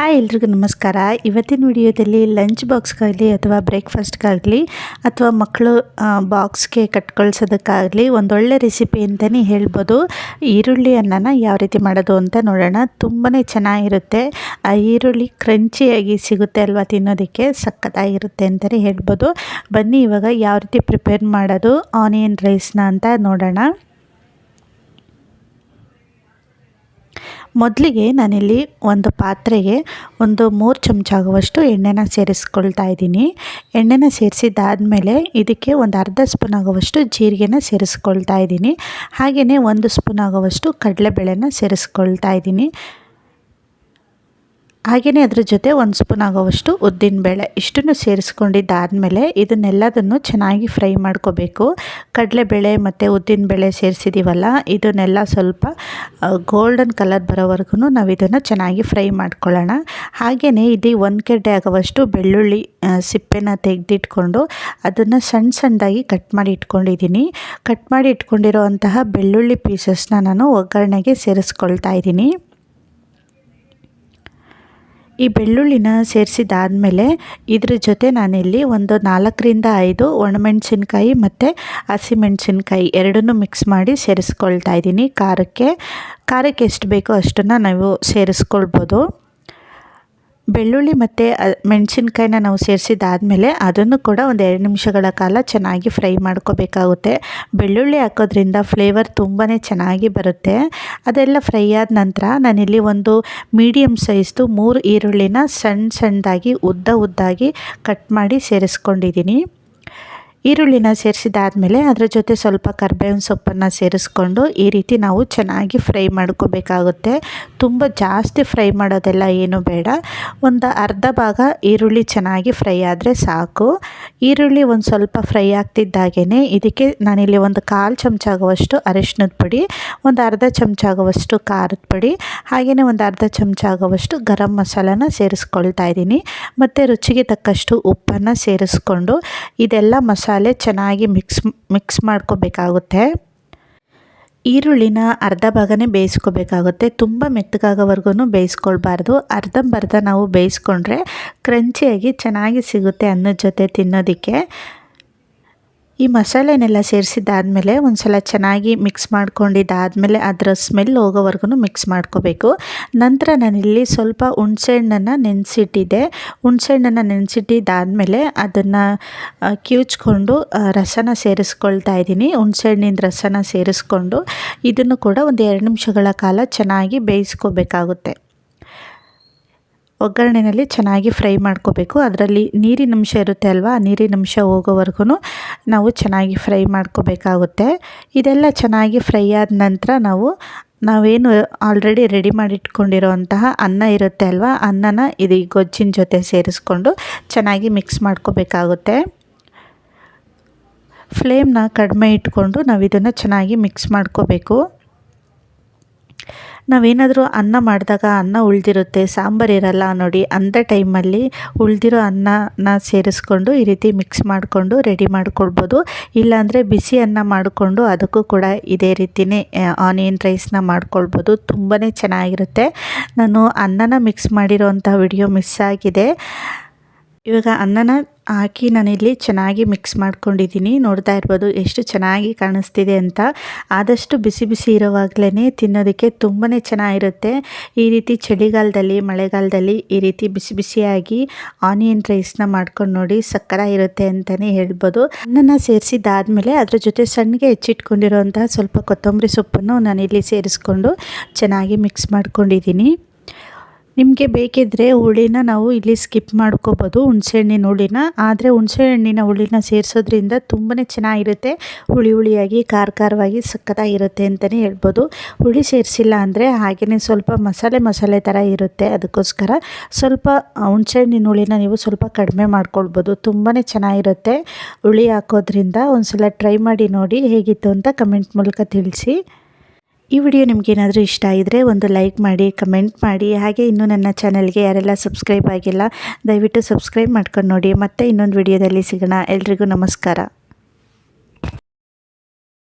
Hi ಎಲ್ರಿಗೂ ನಮಸ್ಕಾರ. ಇವತ್ತಿನ ವಿಡಿಯೋದಲ್ಲಿ ಲಂಚ್ ಬಾಕ್ಸ್ಗಾಗಲಿ ಅಥವಾ ಬ್ರೇಕ್ಫಾಸ್ಟ್ಗಾಗಲಿ ಅಥವಾ ಮಕ್ಕಳು ಬಾಕ್ಸ್ಗೆ ಕಟ್ಕೊಳ್ಸೋದಕ್ಕಾಗಲಿ ಒಂದೊಳ್ಳೆ ರೆಸಿಪಿ ಅಂತಲೇ ಹೇಳ್ಬೋದು. ಈರುಳ್ಳಿ ಅನ್ನನ ಯಾವ ರೀತಿ ಮಾಡೋದು ಅಂತ ನೋಡೋಣ. ತುಂಬಾ ಚೆನ್ನಾಗಿರುತ್ತೆ. ಆ ಈರುಳ್ಳಿ ಕ್ರಂಚಿಯಾಗಿ ಸಿಗುತ್ತೆ ಅಲ್ವಾ ತಿನ್ನೋದಕ್ಕೆ? ಸಖತ್ತಾಗಿರುತ್ತೆ ಅಂತಲೇ ಹೇಳ್ಬೋದು. ಬನ್ನಿ ಇವಾಗ ಯಾವ ರೀತಿ ಪ್ರಿಪೇರ್ ಮಾಡೋದು? ಆನಿಯನ್ ರೈಸ್ನ ಅಂತ ನೋಡೋಣ. ಮೊದಲಿಗೆ ನಾನಿಲ್ಲಿ ಒಂದು ಪಾತ್ರೆಗೆ ಒಂದು ಮೂರು ಚಮಚ ಆಗುವಷ್ಟು ಎಣ್ಣೆನ ಸೇರಿಸ್ಕೊಳ್ತಾ ಇದ್ದೀನಿ. ಎಣ್ಣೆನ ಸೇರಿಸಿದ್ದಾದಮೇಲೆ ಇದಕ್ಕೆ ಒಂದು ಅರ್ಧ ಸ್ಪೂನ್ ಆಗುವಷ್ಟು ಜೀರಿಗೆನ ಸೇರಿಸ್ಕೊಳ್ತಾ ಇದ್ದೀನಿ. ಹಾಗೆಯೇ ಒಂದು ಸ್ಪೂನ್ ಆಗುವಷ್ಟು ಕಡಲೆಬೇಳೆನ ಸೇರಿಸ್ಕೊಳ್ತಾ ಇದ್ದೀನಿ. ಹಾಗೆಯೇ ಅದ್ರ ಜೊತೆ ಒಂದು ಸ್ಪೂನ್ ಆಗೋವಷ್ಟು ಉದ್ದಿನಬೇಳೆ ಇಷ್ಟನ್ನು ಸೇರಿಸ್ಕೊಂಡಿದ್ದಾದಮೇಲೆ ಇದನ್ನೆಲ್ಲದನ್ನು ಚೆನ್ನಾಗಿ ಫ್ರೈ ಮಾಡ್ಕೋಬೇಕು. ಕಡಲೆಬೇಳೆ ಮತ್ತು ಉದ್ದಿನಬೇಳೆ ಸೇರಿಸಿದ್ದೀವಲ್ಲ ಇದನ್ನೆಲ್ಲ ಸ್ವಲ್ಪ ಗೋಲ್ಡನ್ ಕಲರ್ ಬರೋವರೆಗೂ ನಾವು ಇದನ್ನು ಚೆನ್ನಾಗಿ ಫ್ರೈ ಮಾಡ್ಕೊಳ್ಳೋಣ. ಹಾಗೆಯೇ ಇಲ್ಲಿ ಒಂದು ಕೆಡ್ಡೆ ಆಗೋವಷ್ಟು ಬೆಳ್ಳುಳ್ಳಿ ಸಿಪ್ಪೆನ ತೆಗೆದಿಟ್ಕೊಂಡು ಅದನ್ನು ಸಣ್ಣ ಸಣ್ಣದಾಗಿ ಕಟ್ ಮಾಡಿ ಇಟ್ಕೊಂಡಿದ್ದೀನಿ. ಕಟ್ ಮಾಡಿ ಇಟ್ಕೊಂಡಿರೋ ಅಂತಹ ಬೆಳ್ಳುಳ್ಳಿ ಪೀಸಸ್ನ ನಾನು ಒಗ್ಗರಣೆಗೆ ಸೇರಿಸ್ಕೊಳ್ತಾ ಇದ್ದೀನಿ. ಈ ಬೆಳ್ಳುಳ್ಳಿನ ಸೇರಿಸಿದಾದಮೇಲೆ ಇದ್ರ ಜೊತೆ ನಾನಿಲ್ಲಿ ಒಂದು ನಾಲ್ಕರಿಂದ ಐದು ಒಣಮೆಣಸಿನ್ಕಾಯಿ ಮತ್ತು ಹಸಿಮೆಣಸಿನ್ಕಾಯಿ ಎರಡನ್ನೂ ಮಿಕ್ಸ್ ಮಾಡಿ ಸೇರಿಸ್ಕೊಳ್ತಾ ಇದ್ದೀನಿ. ಖಾರಕ್ಕೆ ಖಾರಕ್ಕೆ ಎಷ್ಟು ಬೇಕೋ ಅಷ್ಟನ್ನು ನಾವು ಸೇರಿಸ್ಕೊಳ್ಬೋದು. ಬೆಳ್ಳುಳ್ಳಿ ಮತ್ತು ಮೆಣಸಿನ್ಕಾಯಿನ ನಾವು ಸೇರಿಸಿದಾದಮೇಲೆ ಅದನ್ನು ಕೂಡ ಒಂದು ಎರಡು ನಿಮಿಷಗಳ ಕಾಲ ಚೆನ್ನಾಗಿ ಫ್ರೈ ಮಾಡ್ಕೋಬೇಕಾಗುತ್ತೆ. ಬೆಳ್ಳುಳ್ಳಿ ಹಾಕೋದ್ರಿಂದ ಫ್ಲೇವರ್ ತುಂಬಾ ಚೆನ್ನಾಗಿ ಬರುತ್ತೆ. ಅದೆಲ್ಲ ಫ್ರೈ ಆದ ನಂತರ ನಾನಿಲ್ಲಿ ಒಂದು ಮೀಡಿಯಮ್ ಸೈಜ್ದು ಮೂರು ಈರುಳ್ಳಿನ ಸಣ್ಣ ಸಣ್ಣದಾಗಿ ಉದ್ದ ಉದ್ದಾಗಿ ಕಟ್ ಮಾಡಿ ಸೇರಿಸ್ಕೊಂಡಿದ್ದೀನಿ. ಈರುಳ್ಳಿನ ಸೇರಿಸಿದಾದ್ಮೇಲೆ ಅದರ ಜೊತೆ ಸ್ವಲ್ಪ ಕರ್ಬೇವಿನ ಸೊಪ್ಪನ್ನು ಸೇರಿಸ್ಕೊಂಡು ಈ ರೀತಿ ನಾವು ಚೆನ್ನಾಗಿ ಫ್ರೈ ಮಾಡ್ಕೋಬೇಕಾಗುತ್ತೆ. ತುಂಬ ಜಾಸ್ತಿ ಫ್ರೈ ಮಾಡೋದೆಲ್ಲ ಏನು ಬೇಡ. ಒಂದು ಅರ್ಧ ಭಾಗ ಈರುಳ್ಳಿ ಚೆನ್ನಾಗಿ ಫ್ರೈ ಆದರೆ ಸಾಕು. ಈರುಳ್ಳಿ ಒಂದು ಸ್ವಲ್ಪ ಫ್ರೈ ಆಗ್ತಿದ್ದಾಗೇ ಇದಕ್ಕೆ ನಾನಿಲ್ಲಿ ಒಂದು ಕಾಲು ಚಮಚ ಆಗುವಷ್ಟು ಅರಿಶಿನದ ಪುಡಿ, ಒಂದು ಅರ್ಧ ಚಮಚ ಆಗುವಷ್ಟು ಖಾರದ ಪುಡಿ ಹಾಗೆಯೇ ಒಂದು ಅರ್ಧ ಚಮಚ ಆಗುವಷ್ಟು ಗರಂ ಮಸಾಲನ ಸೇರಿಸ್ಕೊಳ್ತಾ ಇದ್ದೀನಿ. ಮತ್ತು ರುಚಿಗೆ ತಕ್ಕಷ್ಟು ಉಪ್ಪನ್ನು ಸೇರಿಸ್ಕೊಂಡು ಇದೆಲ್ಲ ಮಸಾಲೆ ಮಸಾಲೆ ಚೆನ್ನಾಗಿ ಮಿಕ್ಸ್ ಮಿಕ್ಸ್ ಮಾಡ್ಕೋಬೇಕಾಗುತ್ತೆ. ಈರುಳ್ಳಿನ ಅರ್ಧ ಭಾಗನೇ ಬೇಯಿಸ್ಕೋಬೇಕಾಗುತ್ತೆ. ತುಂಬ ಮೆತ್ತಗಾಗೋವರೆಗೂ ಬೇಯಿಸ್ಕೊಳ್ಬಾರ್ದು. ಅರ್ಧಂಬರ್ಧ ನಾವು ಬೇಯಿಸ್ಕೊಂಡ್ರೆ ಕ್ರಂಚಿಯಾಗಿ ಚೆನ್ನಾಗಿ ಸಿಗುತ್ತೆ ಅನ್ನದ ಜೊತೆ ತಿನ್ನೋದಕ್ಕೆ. ಈ ಮಸಾಲೆನೆಲ್ಲ ಸೇರಿಸಿದ್ದಾದಮೇಲೆ ಒಂದು ಸಲ ಚೆನ್ನಾಗಿ ಮಿಕ್ಸ್ ಮಾಡ್ಕೊಂಡಿದ್ದಾದಮೇಲೆ ಅದರ ಸ್ಮೆಲ್ ಹೋಗೋವರೆಗೂ ಮಿಕ್ಸ್ ಮಾಡ್ಕೋಬೇಕು. ನಂತರ ನಾನಿಲ್ಲಿ ಸ್ವಲ್ಪ ಹುಣ್ಸೆಹಣ್ಣನ್ನು ನೆನೆಸಿಟ್ಟಿದ್ದೆ. ಹುಣ್ಸೆಹಣ್ಣನ್ನು ನೆನೆಸಿಟ್ಟಿದ್ದಾದಮೇಲೆ ಅದನ್ನು ಕಿವುಚ್ಕೊಂಡು ರಸನ ಸೇರಿಸ್ಕೊಳ್ತಾ ಇದ್ದೀನಿ. ಹುಣ್ಸೆಹಣ್ಣಿನ ರಸನ ಸೇರಿಸ್ಕೊಂಡು ಇದನ್ನು ಕೂಡ ಒಂದು ಎರಡು ನಿಮಿಷಗಳ ಕಾಲ ಚೆನ್ನಾಗಿ ಬೇಯಿಸ್ಕೋಬೇಕಾಗುತ್ತೆ. ಒಗ್ಗರಣೆಯಲ್ಲಿ ಚೆನ್ನಾಗಿ ಫ್ರೈ ಮಾಡ್ಕೋಬೇಕು. ಅದರಲ್ಲಿ ನೀರಿನ ಅಂಶ ಇರುತ್ತೆ ಅಲ್ವಾ? ನೀರಿನ ಅಂಶ ಹೋಗೋವರೆಗೂ ನಾವು ಚೆನ್ನಾಗಿ ಫ್ರೈ ಮಾಡ್ಕೋಬೇಕಾಗುತ್ತೆ. ಇದೆಲ್ಲ ಚೆನ್ನಾಗಿ ಫ್ರೈ ಆದ ನಂತರ ನಾವು, ನಾವೇನು ಆಲ್ರೆಡಿ ರೆಡಿ ಮಾಡಿಟ್ಕೊಂಡಿರೋವಂತಹ ಅನ್ನ ಇರುತ್ತೆ ಅಲ್ವಾ? ಅನ್ನನ ಇದು ಗೊಜ್ಜಿನ ಜೊತೆ ಸೇರಿಸ್ಕೊಂಡು ಚೆನ್ನಾಗಿ ಮಿಕ್ಸ್ ಮಾಡ್ಕೋಬೇಕಾಗುತ್ತೆ. ಫ್ಲೇಮ್ನ ಕಡಿಮೆ ಇಟ್ಕೊಂಡು ನಾವು ಇದನ್ನು ಚೆನ್ನಾಗಿ ಮಿಕ್ಸ್ ಮಾಡ್ಕೋಬೇಕು. ನಾವೇನಾದರೂ ಅನ್ನ ಮಾಡಿದಾಗ ಅನ್ನ ಉಳಿದಿರುತ್ತೆ, ಸಾಂಬಾರು ಇರಲ್ಲ ನೋಡಿ ಅಂಥ ಟೈಮಲ್ಲಿ ಉಳಿದಿರೋ ಅನ್ನನ ಸೇರಿಸ್ಕೊಂಡು ಈ ರೀತಿ ಮಿಕ್ಸ್ ಮಾಡಿಕೊಂಡು ರೆಡಿ ಮಾಡ್ಕೊಳ್ಬೋದು. ಇಲ್ಲಾಂದರೆ ಬಿಸಿ ಅನ್ನ ಮಾಡಿಕೊಂಡು ಅದಕ್ಕೂ ಕೂಡ ಇದೇ ರೀತಿಯೇ ಆನಿಯನ್ ರೈಸ್ನ ಮಾಡ್ಕೊಳ್ಬೋದು. ತುಂಬಾ ಚೆನ್ನಾಗಿರುತ್ತೆ. ನಾನು ಅನ್ನನ ಮಿಕ್ಸ್ ಮಾಡಿರೋವಂಥ ವಿಡಿಯೋ ಮಿಸ್ ಆಗಿದೆ. ಇವಾಗ ಅನ್ನನ ಹಾಕಿ ನಾನಿಲ್ಲಿ ಚೆನ್ನಾಗಿ ಮಿಕ್ಸ್ ಮಾಡ್ಕೊಂಡಿದ್ದೀನಿ. ನೋಡ್ತಾ ಇರ್ಬೋದು ಎಷ್ಟು ಚೆನ್ನಾಗಿ ಕಾಣಿಸ್ತಿದೆ ಅಂತ. ಆದಷ್ಟು ಬಿಸಿ ಬಿಸಿ ಇರೋವಾಗಲೇ ತಿನ್ನೋದಕ್ಕೆ ತುಂಬಾ ಚೆನ್ನಾಗಿರುತ್ತೆ. ಈ ರೀತಿ ಚಳಿಗಾಲದಲ್ಲಿ, ಮಳೆಗಾಲದಲ್ಲಿ ಈ ರೀತಿ ಬಿಸಿ ಬಿಸಿಯಾಗಿ ಆನಿಯನ್ ರೈಸ್ನ ಮಾಡ್ಕೊಂಡು ನೋಡಿ ಇರುತ್ತೆ ಅಂತಲೇ ಹೇಳ್ಬೋದು. ಅನ್ನನ ಸೇರಿಸಿದ್ದಾದಮೇಲೆ ಅದ್ರ ಜೊತೆ ಸಣ್ಣಗೆ ಹೆಚ್ಚಿಟ್ಕೊಂಡಿರೋಂತಹ ಸ್ವಲ್ಪ ಕೊತ್ತಂಬರಿ ಸೊಪ್ಪನ್ನು ನಾನಿಲ್ಲಿ ಸೇರಿಸ್ಕೊಂಡು ಚೆನ್ನಾಗಿ ಮಿಕ್ಸ್ ಮಾಡ್ಕೊಂಡಿದ್ದೀನಿ. ನಿಮಗೆ ಬೇಕಿದ್ದರೆ ಹುಳಿನ ನಾವು ಇಲ್ಲಿ ಸ್ಕಿಪ್ ಮಾಡ್ಕೋಬೋದು. ಹುಣಸೆಹಣ್ಣಿನ ಹುಳಿನ ಆದರೆ ಹುಣಸೆಹಣ್ಣಿನ ಹುಳಿನ ಸೇರಿಸೋದ್ರಿಂದ ತುಂಬಾ ಚೆನ್ನಾಗಿರುತ್ತೆ. ಹುಳಿ ಹುಳಿಯಾಗಿ ಖಾರ ಖಾರವಾಗಿ ಸಕ್ಕತ್ತಾಗಿರುತ್ತೆ ಅಂತಲೇ ಹೇಳ್ಬೋದು. ಹುಳಿ ಸೇರಿಸಿಲ್ಲ ಅಂದರೆ ಹಾಗೆಯೇ ಸ್ವಲ್ಪ ಮಸಾಲೆ ಮಸಾಲೆ ಥರ ಇರುತ್ತೆ ಅದಕ್ಕೋಸ್ಕರ. ಸ್ವಲ್ಪ ಹುಣಸೆಹಣ್ಣಿನ ಹುಳಿನ ನೀವು ಸ್ವಲ್ಪ ಕಡಿಮೆ ಮಾಡ್ಕೊಳ್ಬೋದು. ತುಂಬಾ ಚೆನ್ನಾಗಿರುತ್ತೆ ಹುಳಿ ಹಾಕೋದ್ರಿಂದ. ಒಂದು ಸಲ ಟ್ರೈ ಮಾಡಿ ನೋಡಿ ಹೇಗಿತ್ತು ಅಂತ ಕಮೆಂಟ್ ಮೂಲಕ ತಿಳಿಸಿ. ಈ ವಿಡಿಯೋ ನಿಮಗೇನಾದರೂ ಇಷ್ಟ ಆಗಿದ್ರೆ ಒಂದು ಲೈಕ್ ಮಾಡಿ, ಕಮೆಂಟ್ ಮಾಡಿ, ಹಾಗೆ ಇನ್ನೂ ನನ್ನ ಚಾನಲ್ಗೆ ಯಾರೆಲ್ಲ ಸಬ್ಸ್ಕ್ರೈಬ್ ಆಗಿಲ್ಲ, ದಯವಿಟ್ಟು ಸಬ್ಸ್ಕ್ರೈಬ್ ಮಾಡ್ಕೊಂಡು ನೋಡಿ. ಮತ್ತೆ ಇನ್ನೊಂದು ವಿಡಿಯೋದಲ್ಲಿ ಸಿಗೋಣ. ಎಲ್ರಿಗೂ ನಮಸ್ಕಾರ.